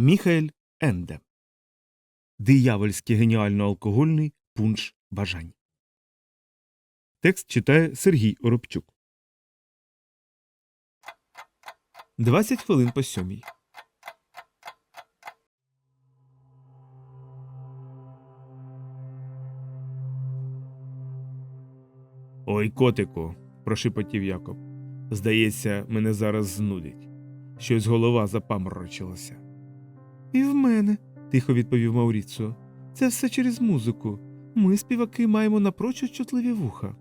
Міхаель Енде. Диявольський геніально алкогольний пунш бажань. Текст читає Сергій Оробчук. 20 хвилин по сьомій. Ой, котику, прошепотів Якоб. Здається, мене зараз знудить. Щось голова запаморочилася. І в мене, тихо відповів Мауріцо. Це все через музику. Ми, співаки, маємо напрочуд чутливі вуха.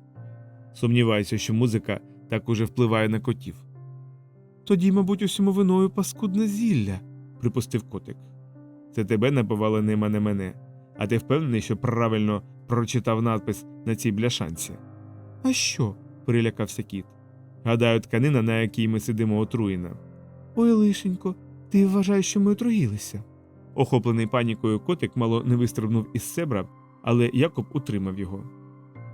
Сумніваюся, що музика так уже впливає на котів. Тоді, мабуть, усьому виною паскудне зілля, припустив котик. Це тебе напивали нема не мене, а ти впевнений, що правильно прочитав надпис на цій бляшанці. А що? перелякався кіт. Гадаю, тканина, на якій ми сидимо, отруєна. Ой, лишенько, ти вважаєш, що ми отруїлися. Охоплений панікою котик мало не вистрибнув із себра, але Якоб утримав його.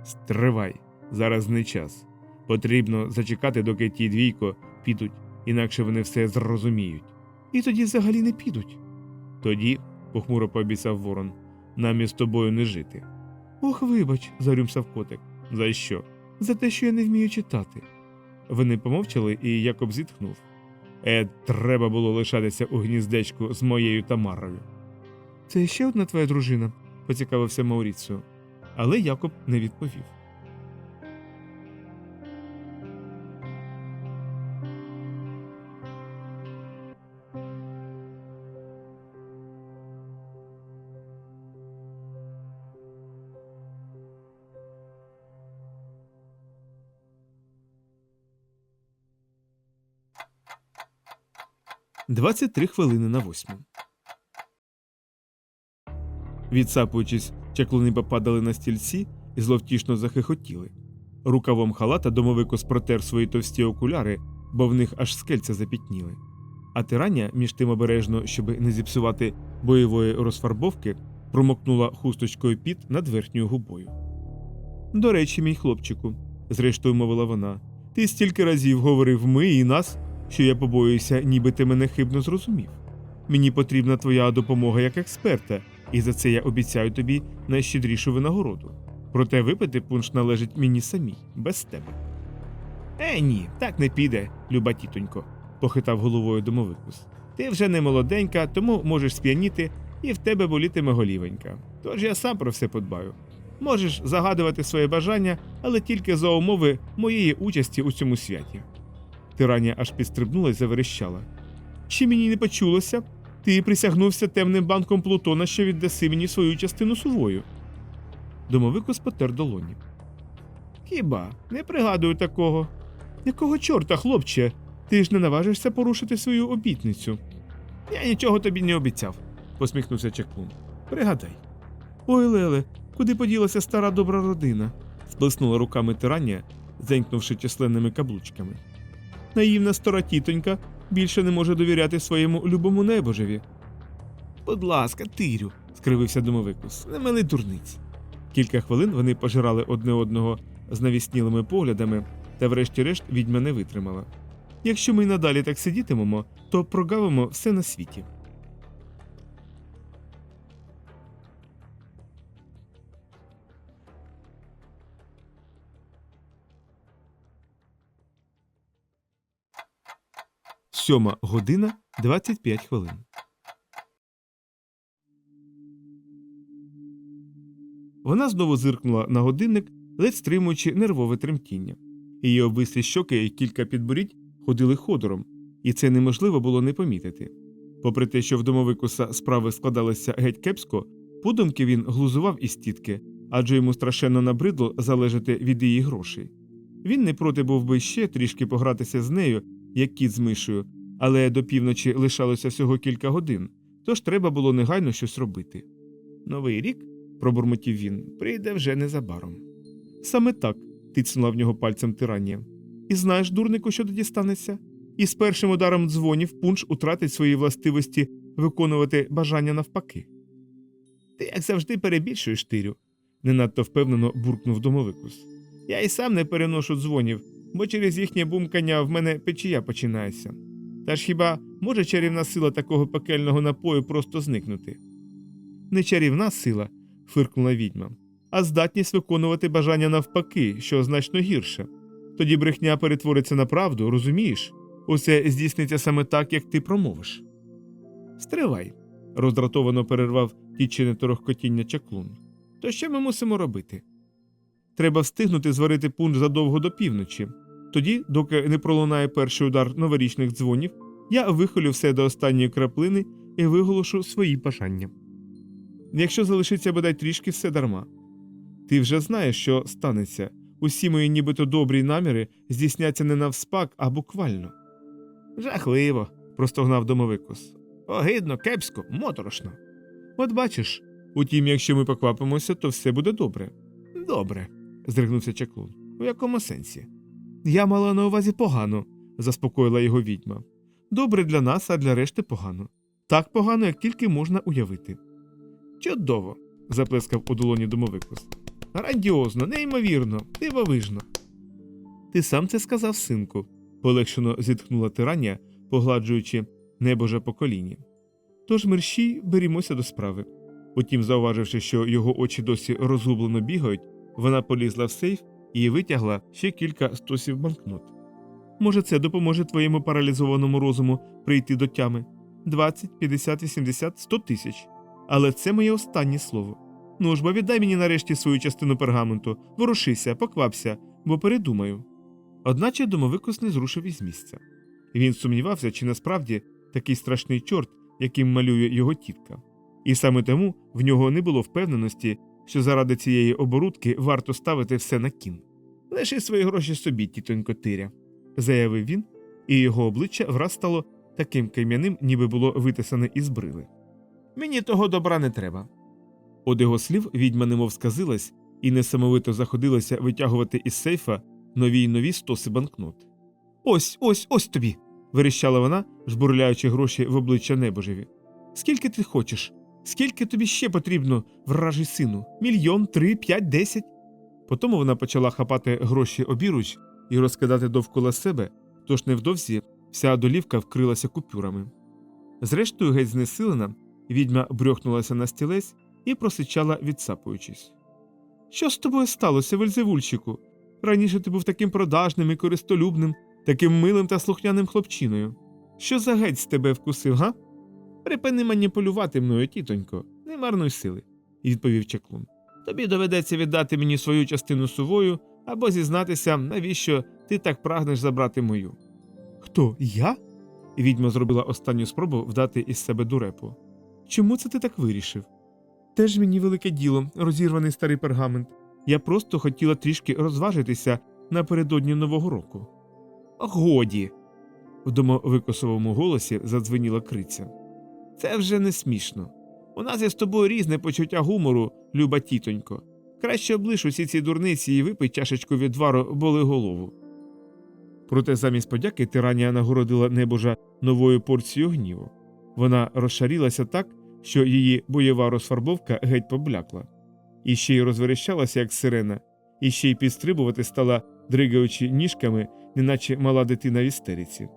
Стривай, зараз не час. Потрібно зачекати, доки ті двійко підуть, інакше вони все зрозуміють. І тоді взагалі не підуть. Тоді, похмуро пообіцяв ворон, нам із тобою не жити. Ох, вибач, зарюмсав котик. За що? За те, що я не вмію читати. Вони помовчали, і Якоб зітхнув. Е, треба було лишатися у гніздечку з моєю Тамарою. Це ще одна твоя дружина, поцікавився Мауріціо. Але Якоб не відповів. Двадцять три хвилини на восьму. Відсапуючись, чаклуни попадали на стільці і зловтішно захихотіли. Рукавом халата домовикос протер свої товсті окуляри, бо в них аж скельця запітніли. А тирання, між тим обережно, щоби не зіпсувати бойової розфарбовки, промокнула хусточкою піт над верхньою губою. До речі, мій хлопчику, зрештою мовила вона, ти стільки разів говорив ми і нас, що я побоююся, ніби ти мене хибно зрозумів. Мені потрібна твоя допомога як експерта, і за це я обіцяю тобі найщедрішу винагороду. Проте випити пунш належить мені самій, без тебе. Е, ні, так не піде, люба тітонько, похитав головою домовикус. Ти вже не молоденька, тому можеш сп'яніти, і в тебе болітиме голівенька. Тож я сам про все подбаю. Можеш загадувати своє бажання, але тільки за умови моєї участі у цьому святі. Тирання аж підстрибнула і заверещала. Чи мені не почулося? Ти присягнувся темним банком Плутона, що віддаси мені свою частину сувою. Домовикус потер долоні. Хіба не пригадую такого? Якого чорта, хлопче? Ти ж не наважишся порушити свою обітницю. Я нічого тобі не обіцяв, посміхнувся Чаклун. Пригадай. Ой, Леле, куди поділася стара добра родина? сплеснула руками тирання, зенькнувши численними каблучками. Наївна стара тітонька більше не може довіряти своєму любому небожеві. Будь ласка, тирю, скривився домовикус, не мили дурниць. Кілька хвилин вони пожирали одне одного з навіснілими поглядами, та врешті-решт відьма не витримала. Якщо ми й надалі так сидітимемо, то прогавимо все на світі. Сьома година 25 хвилин. Вона знову зиркнула на годинник, ледь стримуючи нервове тремтіння. Її обвислі щоки і кілька підборідь ходили ходором, і це неможливо було не помітити. Попри те, що в домовикуса справи складалися геть кепсько, подумки він глузував із тітки, адже йому страшенно набридло залежати від її грошей. Він не проти був би ще трішки погратися з нею, як кіт з мишею, але до півночі лишалося всього кілька годин, тож треба було негайно щось робити. Новий рік, пробурмотів він, прийде вже незабаром. Саме так, тицнула в нього пальцем тирання. І знаєш, дурнику, що тоді станеться? І з першим ударом дзвонів пунш утратить свої властивості виконувати бажання навпаки. Ти, як завжди, перебільшуєш тирю, не надто впевнено буркнув домовикус. Я й сам не переношу дзвонів, бо через їхнє бумкання в мене печія починається. Та ж хіба може чарівна сила такого пекельного напою просто зникнути? Не чарівна сила, фиркнула відьма, а здатність виконувати бажання навпаки, що значно гірше. Тоді брехня перетвориться на правду, розумієш? Усе здійсниться саме так, як ти промовиш. Стривай, роздратовано перервав тічене торохкотіння чаклун. То що ми мусимо робити? Треба встигнути зварити пунш задовго до півночі. Тоді, доки не пролунає перший удар новорічних дзвонів, я вихилю все до останньої краплини і виголошу свої бажання. Якщо залишиться бодай трішки, все дарма. Ти вже знаєш, що станеться. Усі мої нібито добрі наміри здійсняться не навспак, а буквально. Жахливо, простогнав домовикус. Огидно, кепсько, моторошно. От бачиш, утім, якщо ми поквапимося, то все буде добре. Добре, здригнувся чаклун. У якому сенсі? Я мала на увазі погано, заспокоїла його відьма. Добре для нас, а для решти погано. Так погано, як тільки можна уявити. Чудово, заплескав у долоні домовикус. Грандіозно, неймовірно, дивовижно. Ти сам це сказав, синку, полегшено зітхнула тирання, погладжуючи небоже по коліні. Тож мерщій берімося до справи. Утім, зауваживши, що його очі досі розгублено бігають, вона полізла в сейф і витягла ще кілька стосів банкнот. Може, це допоможе твоєму паралізованому розуму прийти до тями 20, 50, 80, 100 тисяч. Але це моє останнє слово. Ну ж бо віддай мені нарешті свою частину пергаменту, ворушися, поквапся, бо передумаю. Одначе домовикус не зрушив із місця. Він сумнівався, чи насправді такий страшний чорт, яким малює його тітка. І саме тому в нього не було впевненості, що заради цієї оборудки варто ставити все на кін. Лиши свої гроші собі, тітонько Тиря, заявив він, і його обличчя враз стало таким кам'яним, ніби було витисане із брили. Мені того добра не треба. Од його слів відьма немов сказилась і несамовито заходилася витягувати із сейфа нові й нові стоси банкнот. Ось, ось, ось тобі. верещала вона, жбурляючи гроші в обличчя небожеві. Скільки ти хочеш? Скільки тобі ще потрібно, вражий сину? Мільйон, три, п'ять, десять. Потім вона почала хапати гроші обіруч і розкидати довкола себе, тож невдовзі вся долівка вкрилася купюрами. Зрештою, геть знесилена, відьма брьохнулася на стілець і просичала, відсапуючись. Що з тобою сталося, Вельзевульчику? Раніше ти був таким продажним і користолюбним, таким милим та слухняним хлопчиною. Що за геть з тебе вкусив, га? Припини маніпулювати мною, тітонько, не марнуй сили, відповів чаклун. Тобі доведеться віддати мені свою частину сувою або зізнатися, навіщо ти так прагнеш забрати мою. Хто я? Відьма зробила останню спробу вдати із себе дурепу. Чому це ти так вирішив? Теж мені велике діло, розірваний старий пергамент. Я просто хотіла трішки розважитися напередодні Нового року. Годі. В домовикосовому голосі задзвеніла криця. Це вже не смішно. У нас із тобою різне почуття гумору, люба тітонько. Краще облиш усі ці дурниці і випий чашечку відвару боли голову. Проте замість подяки тиранія нагородила небожа новою порцією гніву. Вона розшарілася так, що її бойова розфарбовка геть поблякла, і ще й розверещалася, як сирена, і ще й підстрибувати стала, дригаючи ніжками, неначе мала дитина в істериці.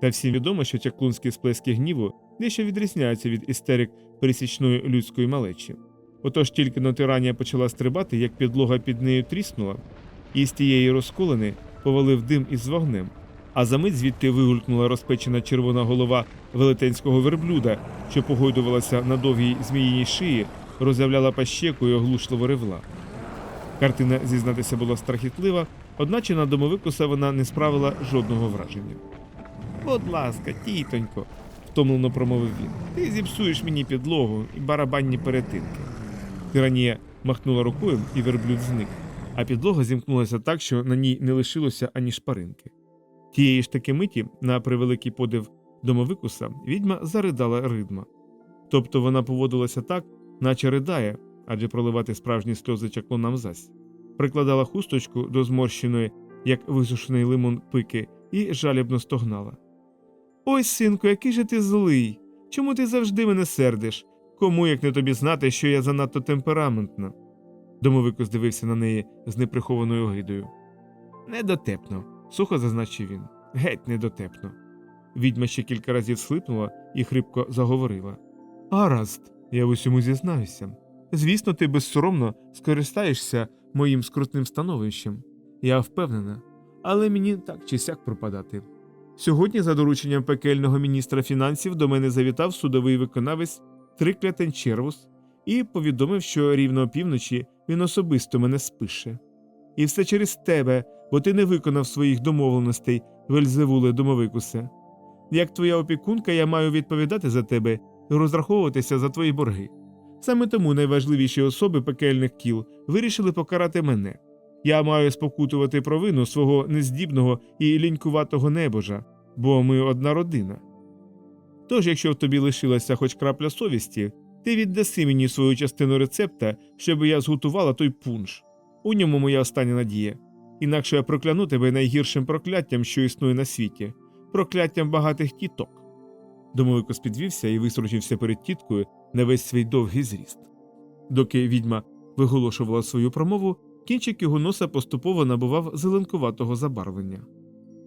Та всім відомо, що чаклунські сплески гніву дещо відрізняються від істерик пересічної людської малечі. Отож тільки но тиранія почала стрибати, як підлога під нею тріснула, і з тієї розколини повалив дим із вогнем, а за мить звідти вигулькнула розпечена червона голова велетенського верблюда, що погойдувалася на довгій зміїній шиї, роззявляла пащеку і оглушливо ревла. Картина, зізнатися, була страхітлива, одначе на домовикуса вона не справила жодного враження. Будь ласка, тітонько, втомлено промовив він. Ти зіпсуєш мені підлогу і барабанні перетинки. Тиранія махнула рукою, і верблюд зник, а підлога зімкнулася так, що на ній не лишилося ані шпаринки. Тієї ж таки миті, на превеликий подив домовикуса, відьма заридала ридма. Тобто вона поводилася так, наче ридає, адже проливати справжні сльози чаклунам зась. Прикладала хусточку до зморщеної, як висушений лимон пики, і жалібно стогнала. Ой, синку, який же ти злий. Чому ти завжди мене сердиш? Кому як не тобі знати, що я занадто темпераментна? Домовикус дивився на неї з неприхованою огидою. Недотепно, сухо зазначив він. Геть недотепно. Відьма ще кілька разів слипнула і хрипко заговорила. Гаразд, я в усьому зізнаюся. Звісно, ти безсоромно скористаєшся моїм скрутним становищем. Я впевнена, але мені так чи сяк пропадати. Сьогодні, за дорученням пекельного міністра фінансів, до мене завітав судовий виконавець Триклятен Червус і повідомив, що рівно опівночі він особисто мене спише. І все через тебе, бо ти не виконав своїх домовленостей, Вельзевуле домовикусе. Як твоя опікунка, я маю відповідати за тебе і розраховуватися за твої борги. Саме тому найважливіші особи пекельних кіл вирішили покарати мене. Я маю спокутувати провину свого нездібного і лінькуватого небожа, бо ми одна родина. Тож, якщо в тобі лишилася хоч крапля совісті, ти віддаси мені свою частину рецепта, щоб я зготувала той пунш. У ньому моя остання надія. Інакше я прокляну тебе найгіршим прокляттям, що існує на світі, прокляттям багатих тіток. Домовикос підвівся і вистрочився перед тіткою на весь свій довгий зріст. Доки відьма виголошувала свою промову, кінчик його носа поступово набував зеленкуватого забарвлення.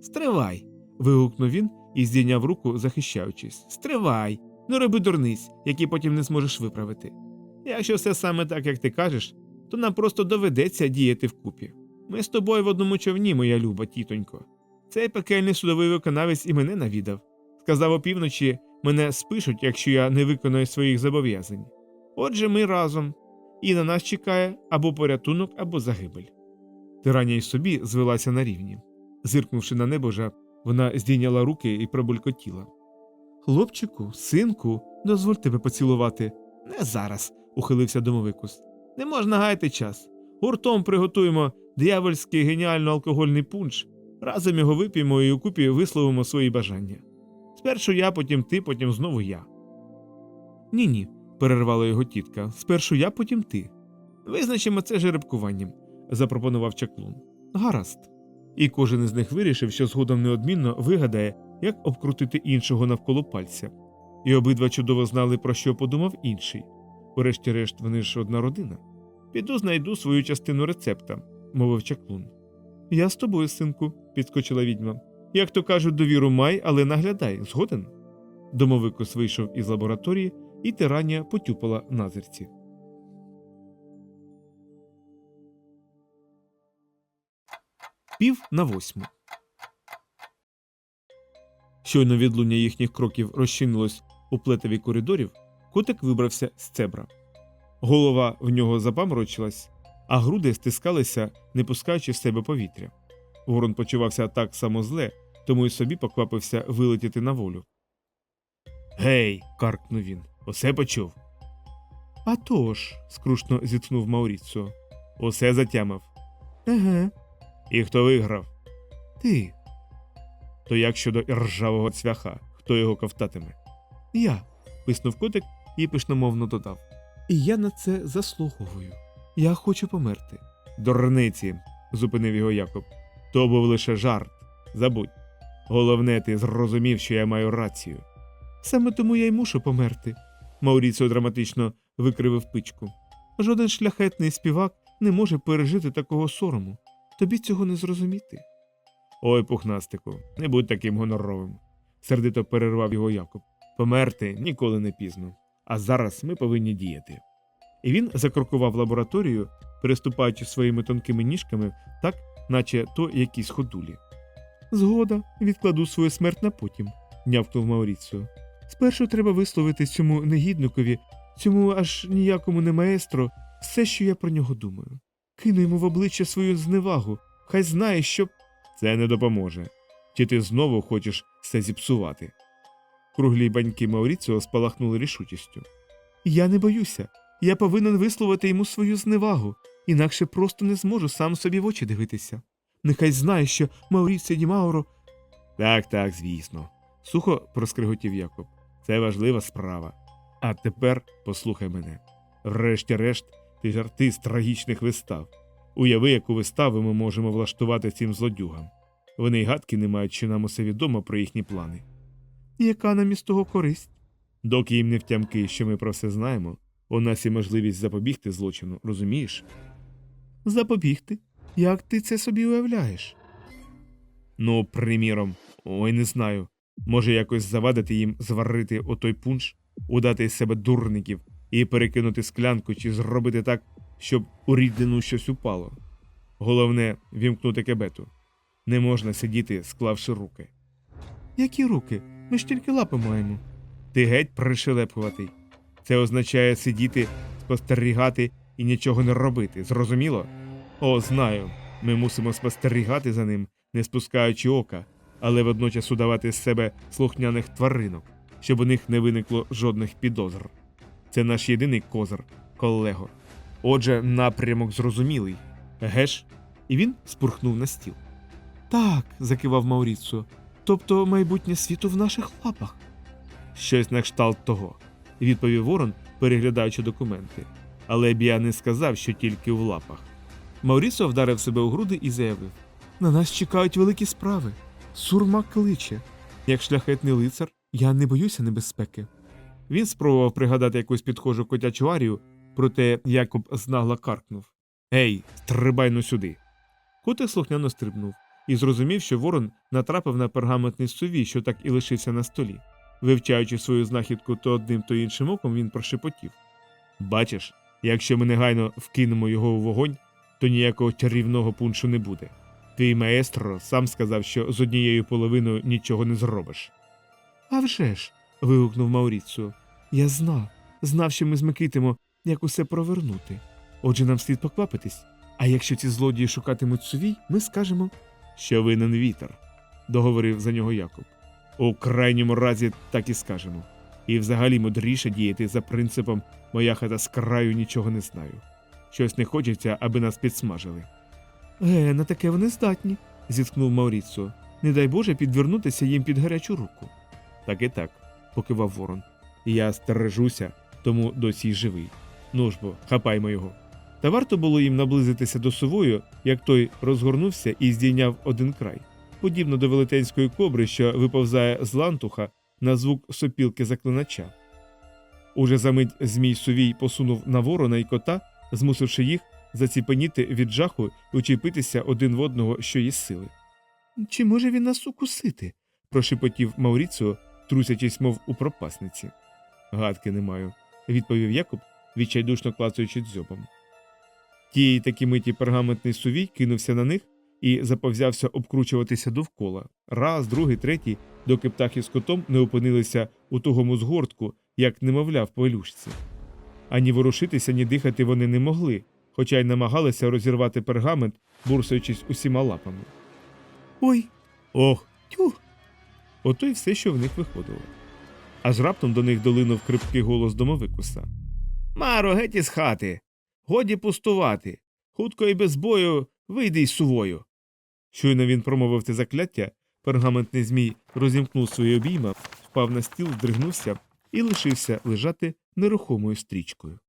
Стривай. вигукнув він і здійняв руку, захищаючись. Стривай! Не роби дурниць, які потім не зможеш виправити. Якщо все саме так, як ти кажеш, то нам просто доведеться діяти вкупі. Ми з тобою в одному човні, моя люба тітонько. Цей пекельний судовий виконавець і мене навідав. Сказав опівночі, мене спишуть, якщо я не виконую своїх зобов'язань. Отже, ми разом, і на нас чекає або порятунок, або загибель. Тирання й собі звелася на рівні. Зиркнувши на небожа, вона здійняла руки і пробулькотіла. Хлопчику, синку, дозволь тебе поцілувати. Не зараз, ухилився домовикус. Не можна гаяти час. Гуртом приготуємо диявольський геніально алкогольний пунш, разом його вип'ємо і укупі висловимо свої бажання. Спершу я, потім ти, потім знову я. Ні, ні, перервала його тітка. Спершу я, потім ти. Визначимо це жеребкуванням, запропонував чаклун. Гаразд. І кожен із них вирішив, що згодом неодмінно вигадає, як обкрутити іншого навколо пальця. І обидва чудово знали, про що подумав інший. Врешті-решт, вони ж одна родина. Піду знайду свою частину рецепта, мовив чаклун. Я з тобою, синку, підскочила відьма. Як то кажуть, довіру май, але наглядай, згоден. Домовикус вийшов із лабораторії, і тирання потюпала на зерці. Пів на восьму. Щойно відлуння їхніх кроків розчинилось у плетеві коридорів, котик вибрався з цебра. Голова в нього запаморочилась, а груди стискалися, не пускаючи в себе повітря. Ворон почувався так само зле, тому й собі поквапився вилетіти на волю. Гей. каркнув він. Усе почув. «А тож», – скрушно зітхнув Мауріцо. Усе затямив. Еге. І хто виграв? Ти. То як щодо ржавого цвяха, хто його ковтатиме? Я. писнув котик і пишномовно додав. І я на це заслуговую. Я хочу померти. Дурниці, зупинив його Якоб. То був лише жарт. Забудь. Головне, ти зрозумів, що я маю рацію. Саме тому я й мушу померти. Мауріціо драматично викривив пичку. Жоден шляхетний співак не може пережити такого сорому. Тобі цього не зрозуміти. Ой, пухнастику, не будь таким гоноровим, сердито перервав його Якоб. Померти ніколи не пізно. А зараз ми повинні діяти. І він закрокував лабораторію, переступаючи своїми тонкими ніжками, так, наче то якісь ходулі. Згода, відкладу свою смерть на потім, нявкнув Мауріціо. Спершу треба висловити цьому негідникові, цьому аж ніякому не маестро, все, що я про нього думаю. Кину йому в обличчя свою зневагу, хай знає, що. Це не допоможе. Чи ти знову хочеш все зіпсувати? Круглі баньки Мауріціо спалахнули рішучістю. Я не боюся. Я повинен висловити йому свою зневагу, інакше просто не зможу сам собі в очі дивитися. Нехай знає, що Мауріціо Ді Мауро. Так, так, звісно. Сухо проскриготів Якоб. Це важлива справа. А тепер послухай мене. Врешті-решт, ти ж артист трагічних вистав. Уяви, яку виставу ми можемо влаштувати цим злодюгам. Вони й гадки не мають, чи нам усе відомо про їхні плани. Яка нам із того користь? Доки їм не втямки, що ми про все знаємо, у нас є можливість запобігти злочину, розумієш? Запобігти? Як ти це собі уявляєш? Ну, приміром, ой, не знаю. Може, якось завадити їм зварити отой пунш, удати із себе дурників і перекинути склянку чи зробити так, щоб у рідину щось упало. Головне вімкнути кебету. Не можна сидіти, склавши руки. Які руки? Ми ж тільки лапи маємо. Ти геть пришелепкуватий. Це означає сидіти, спостерігати і нічого не робити, зрозуміло? О, знаю. Ми мусимо спостерігати за ним, не спускаючи ока, але водночас удавати з себе слухняних тваринок, щоб у них не виникло жодних підозр. Це наш єдиний козир, колего. Отже, напрямок зрозумілий. Геш? І він спурхнув на стіл. Так, закивав Мауріцо. Тобто майбутнє світу в наших лапах. Щось на кшталт того, відповів Ворон, переглядаючи документи. Але Біа не сказав, що тільки в лапах. Маурісо вдарив себе у груди і заявив: На нас чекають великі справи. Сурма кличе. Як шляхетний лицар, я не боюся небезпеки. Він спробував пригадати якусь підхожу котячу арію, проте Якоб знагла каркнув Ей, стрибай ну сюди. Котик слухняно стрибнув і зрозумів, що ворон натрапив на пергаментний сувій, що так і лишився на столі. Вивчаючи свою знахідку то одним, то іншим оком, він прошепотів Бачиш, якщо ми негайно вкинемо його у вогонь, то ніякого чарівного пуншу не буде. Твій маестро сам сказав, що з однією половиною нічого не зробиш. «А вже ж!» – вигукнув Мауріцу. Я знав, знав, що ми змикитимо, як усе провернути. Отже, нам слід поквапитись. А якщо ці злодії шукатимуть сувій, ми скажемо, що винен вітер, договорив за нього Якоб. У крайньому разі так і скажемо. І взагалі мудріше діяти за принципом моя хата з краю нічого не знаю. Щось не хочеться, аби нас підсмажили. Е, на таке вони здатні, зіткнув Мауріцо. Не дай Боже підвернутися їм під гарячу руку. Так і так, покивав ворон. Я стережуся, тому досі й живий. Ну ж бо, хапаймо його. Та варто було їм наблизитися до сувою, як той розгорнувся і здійняв один край, подібно до велетенської кобри, що виповзає з лантуха на звук сопілки заклинача. Уже за мить змій сувій посунув на ворона й кота, змусивши їх заціпеніти від жаху і учепитися один в одного, що є сили. Чи може він нас укусити? прошепотів Мауріціо, трусячись, мов у пропасниці. Гадки не маю, відповів Якоб, відчайдушно клацаючи дзьобом. Тієї такі миті пергаментний сувій кинувся на них і заповзявся обкручуватися довкола. Раз, другий, третій, доки птахи з котом не опинилися у тугому згортку, як немовля в пелюшці. Ані ворушитися, ні дихати вони не могли, хоча й намагалися розірвати пергамент, бурсаючись усіма лапами. Ой, ох, тю. Ото й все, що в них виходило. Аж раптом до них долинув крипкий голос домовикуса. Маро, геть із хати. Годі пустувати. Хутко і без бою вийди із сувою. Щойно він промовив це закляття, пергаментний змій розімкнув свої обійма, впав на стіл, здригнувся і лишився лежати нерухомою стрічкою.